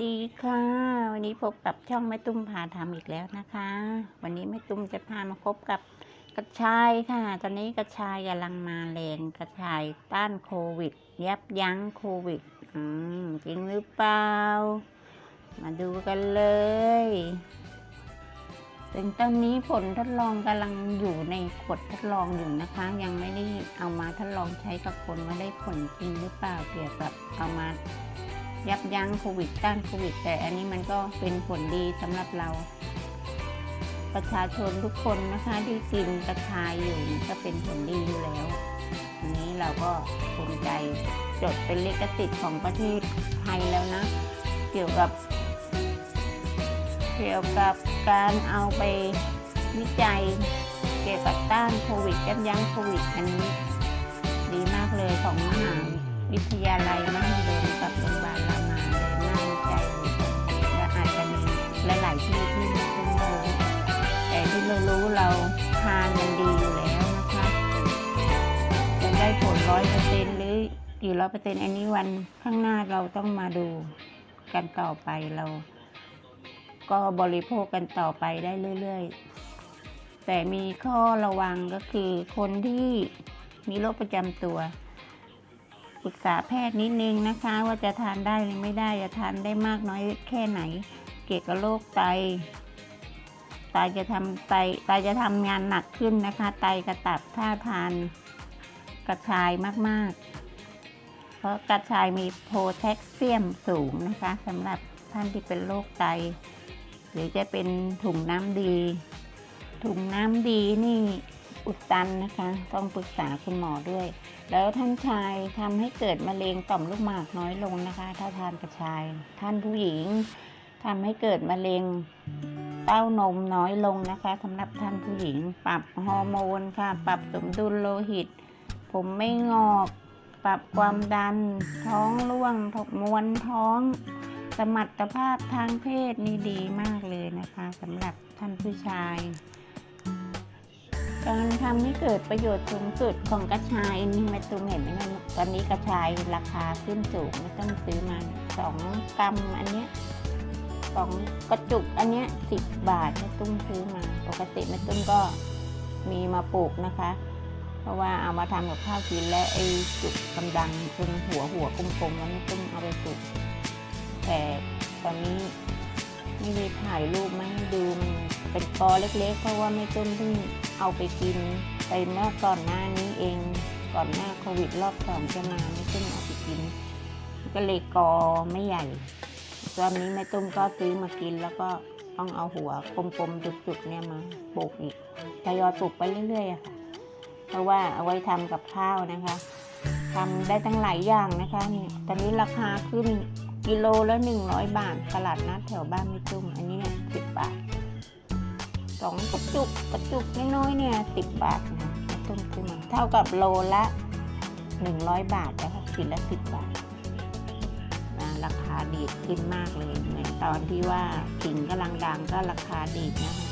ดีค่ะ วันนี้พบกับช่องแม่ตุ้มพาทำอีกแล้วนะคะ วันนี้แม่ตุ้มจะพามาพบกับกระชายค่ะ ตอนนี้กระชายกำลังมาแรงกระชายต้านโควิด ยับยั้งโควิดอืมจริงหรือเปล่า มาดูกันเลยถึงตอนนี้ผลทดลองกำลังอยู่ในขวดทดลองอยู่นะคะ ยังไม่ได้เอามาทดลองใช้กับคนว่าได้ผลจริงหรือเปล่าเกี่ยวกับเอามา ยับยั้งโควิดต้านโควิด แต่อันนี้มันก็เป็นผลดีสำหรับเรา ประชาชนทุกคนนะคะที่กินกระชายอยู่ก็เป็นผลดีอยู่แล้วอันนี้เราก็ภูมิใจจดเป็นเลขสิทธิ์ของประเทศไทยแล้วนะ เกี่ยวกับ เกี่ยวกับการเอาไปวิจัยเกี่ยวกับต้านโควิดยับยั้งโควิดอันนี้ดีมากเลยของมหาวิ วิทยาลัยมหิดลกับโรงพยาบาลรามาเลยน่าวิจัยและอาจจะมีหลาย ๆ ที่ที่ไม่รู้แต่ที่เรารู้เราทานมันดีอยู่แล้วนะคะจะได้ผลร้อยเปอร์เซ็นต์หรือกี่ร้อยเปอร์เซ็นต์อันนี้วันข้างหน้าเราต้องมาดูกันต่อไปเรา ก็บริโภคกันต่อไปได้เรื่อย ๆ แต่มีข้อระวังก็คือคนที่มีโรคประจำตัว ปรึกษาแพทย์นิดนึงนะคะ ว่าจะทานได้หรือไม่ได้จะทานได้มากน้อยแค่ไหน เกี่ยวกับโรคไตไตจะทำไตไตจะทำงานหนักขึ้นนะคะ ไตกระตับถ้าทานกระชายมากๆ เพราะกระชายมีโพแทสเซียมสูงนะคะสำหรับท่านที่เป็นโรคไต หรือจะเป็นถุงน้ำดี ถุงน้ำดีนี่ อุดตันนะคะ ต้องปรึกษาคุณหมอด้วย แล้วท่านชายทำให้เกิดมะเร็งต่อมลูกหมากน้อยลงนะคะ ถ้าทานกระชาย ท่านผู้หญิงทำให้เกิดมะเร็งเต้านมน้อยลงนะคะสำหรับท่านผู้หญิง ปรับฮอร์โมนค่ะ ปรับสมดุลโลหิต ผมไม่งอก ปรับความดัน ท้องร่วงทกมวนท้อง สมรรถภาพทางเพศนี่ดีมากเลยนะคะสำหรับท่านผู้ชาย การทำให้เกิดประโยชน์สูงสุดของกระชายนี่แม่ตุ้มเห็นไหมนะตอนนี้กระชายราคาขึ้นสูงไม่ต้องซื้อมาสองกรัมอันเนี้ยสองกระจุกอันเนี้ยสิบบาทแม่ตุ้มซื้อมา ปกติแม่ตุ้มก็มีมาปลูกนะคะ เพราะว่าเอามาทำกับข้าวกินและไอ้จุกกำลังเป็นหัวหัวกลมๆแล้วแม่ตุ้มเอาไปปลูกแต่ตอนนี้ไม่ได้ถ่ายรูปมาให้ดูมันเป็นกอเล็กๆ เพราะว่าไม่ต้นเพิ่ง เอาไปกินไปเมื่อก่อนหน้านี้เอง ก่อนหน้าโควิดรอบสองจะมาไม่ต้นเอาไปกิน ก็เลยกอไม่ใหญ่ ตอนนี้แม่ตุ้มก็ซื้อมากินแล้วก็ต้องเอาหัวกลมๆจุกๆเนี่ยมาปลูกอีกทยอยปลูกไปเรื่อยๆค่ะเพราะว่าเอาไว้ทำกับข้าวนะคะทำได้ตั้งหลายอย่างนะคะเนี่ยตอนนี้ราคาขึ้นกิโลละหนึ่งร้อยบาท ตลาดนัดแถวบ้านไม่ตุ้มอันนี้เนี่ยสิบบาท สองกระจุกกระจุกน้อยๆเนี่ยสิบบาทนะไม่ตุ้มซื้อมาเท่ากับโลละหนึ่งร้อยบาทนะคะกินละสิบบาทนะราคาดีดขึ้นมากเลยเหมือนตอนที่ว่าขิงกำลังดังก็ราคาดีดนะคะ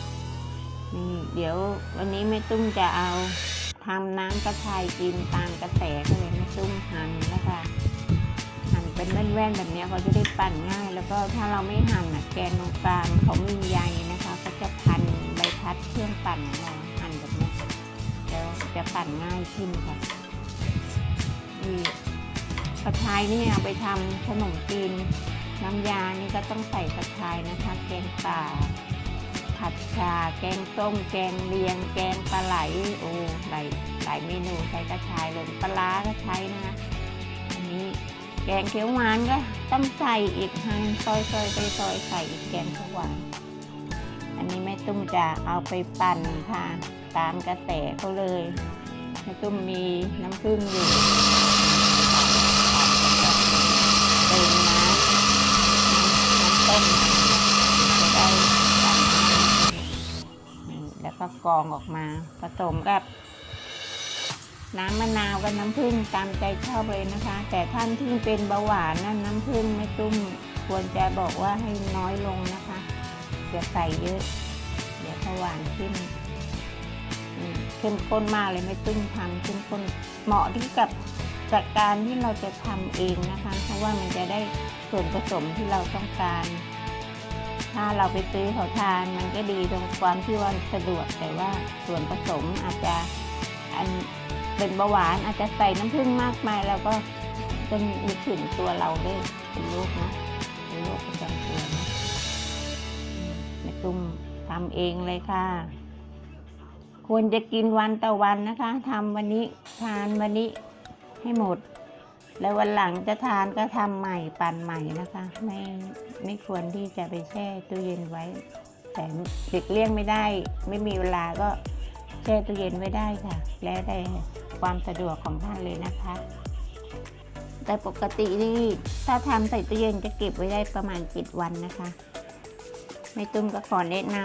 นี่เดี๋ยววันนี้แม่ตุ้มจะเอาทำน้ำกระชายกินตามกระแสก็เลยแม่ตุ้มหั่นนะคะหั่นเป็นแว่นๆแบบนี้เขาจะได้ปั่นง่าย แล้วก็ถ้าเราไม่หั่นแกนตรงกลางเขามีใยนะคะก็จะพัน พัดเครื่องปั่นเราหั่นแบบนี้แล้วจะปั่นง่ายขึ้นค่ะนี่กระชายนี่เอาไปทำขนมจีนน้ำยานี่ก็ต้องใส่กระชายนะคะ แกงป่าผัดชา แกงส้ม แกงเลียง แกงปลาไหล โอ้หลายหลายเมนูใช้กระชายเลยปลาก็ใช้นะคะอันนี้แกงเขียวหวานก็ต้องใส่อีกให้ซอยซอยไปซอยใส่อีกแกงเขียวหวาน นี้แม่ตุ้มจะเอาไปปั่นค่ะ ตามกระแสเขาเลยแม่ตุ้มมีน้ำผึ้งอยู่เติมน้ำน้ำต้มจะได้ปั่นนี่แล้วก็กรองออกมาผสมกับน้ำมะนาวกับน้ำผึ้งตามใจชอบเลยนะคะ แต่ท่านที่เป็นเบาหวานนั่นน้ำผึ้งไม่ตุ้มควรจะบอกว่าให้น้อยลงนะคะ อย่าใส่เยอะ เดี๋ยวเขาหวานขึ้นเข้มข้นมากเลยไม่ตุ้มทำเข้มข้นเหมาะที่กับจากการที่เราจะทำเองนะคะ เพราะว่ามันจะได้ส่วนผสมที่เราต้องการ ถ้าเราไปซื้อเขาทานมันก็ดีตรงความที่ว่าสะดวกแต่ว่าส่วนผสมอาจจะอันเป็นเบาหวานอาจจะใส่น้ำผึ้งมากมาย แล้วก็จะมีถึงตัวเราได้เป็นโรคนะ ทำเองเลยค่ะ ควรจะกินวันต่อวันนะคะทำวันนี้ทานวันนี้ให้หมด แล้ววันหลังจะทานก็ทำใหม่ปั่นใหม่นะคะ ไม่ไม่ควรที่จะไปแช่ตู้เย็นไว้ แต่เด็กเลี่ยงไม่ได้ ไม่มีเวลาก็แช่ตู้เย็นไว้ได้ค่ะ แล้วแต่ความสะดวกของท่านเลยนะคะ แต่ปกตินี่ถ้าทำใส่ตู้เย็นจะเก็บไว้ได้ประมาณ 7 วันนะคะ ไม่ตุ้มก็ขอแนะน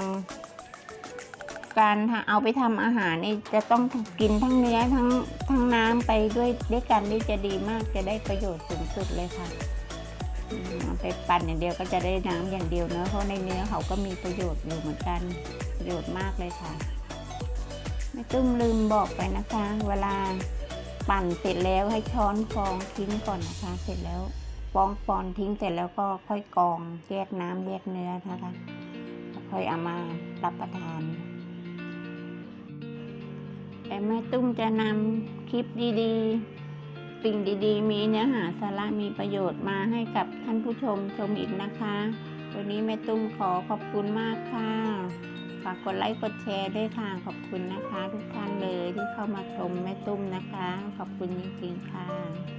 ำการเอาไปทำอาหารนี่จะต้องกินทั้งเนื้อทั้งทั้งน้ำไปด้วยด้วยกันนี่จะดีมากจะได้ประโยชน์สูงสุดเลยค่ะเอาไปปั่นอย่างเดียวก็จะได้น้ำอย่างเดียวเนอะเพราะในเนื้อเขาก็มีประโยชน์อยู่เหมือนกันประโยชน์มากเลยค่ะไม่ตุ้มลืมบอกไปนะคะ เวลาปั่นเสร็จแล้วให้ช้อนฟองทิ้งก่อนนะคะ เสร็จแล้วฟองฟอนทิ้งเสร็จแล้วก็ค่อยกองแยกน้ำแยกเนื้อนะคะ ค่อยเอามารับประทาน แต่แม่ตุ้มจะนำคลิปดีๆ สิ่งดีๆ มีเนื้อหาสาระมีประโยชน์มาให้กับท่านผู้ชมชมอีกนะคะวันนี้แม่ตุ้มขอขอบคุณมากค่ะ ฝากกดไลค์กดแชร์ด้วยค่ะ ขอบคุณนะคะ ทุกท่านเลยที่เข้ามาชมแม่ตุ้มนะคะ ขอบคุณจริงๆค่ะ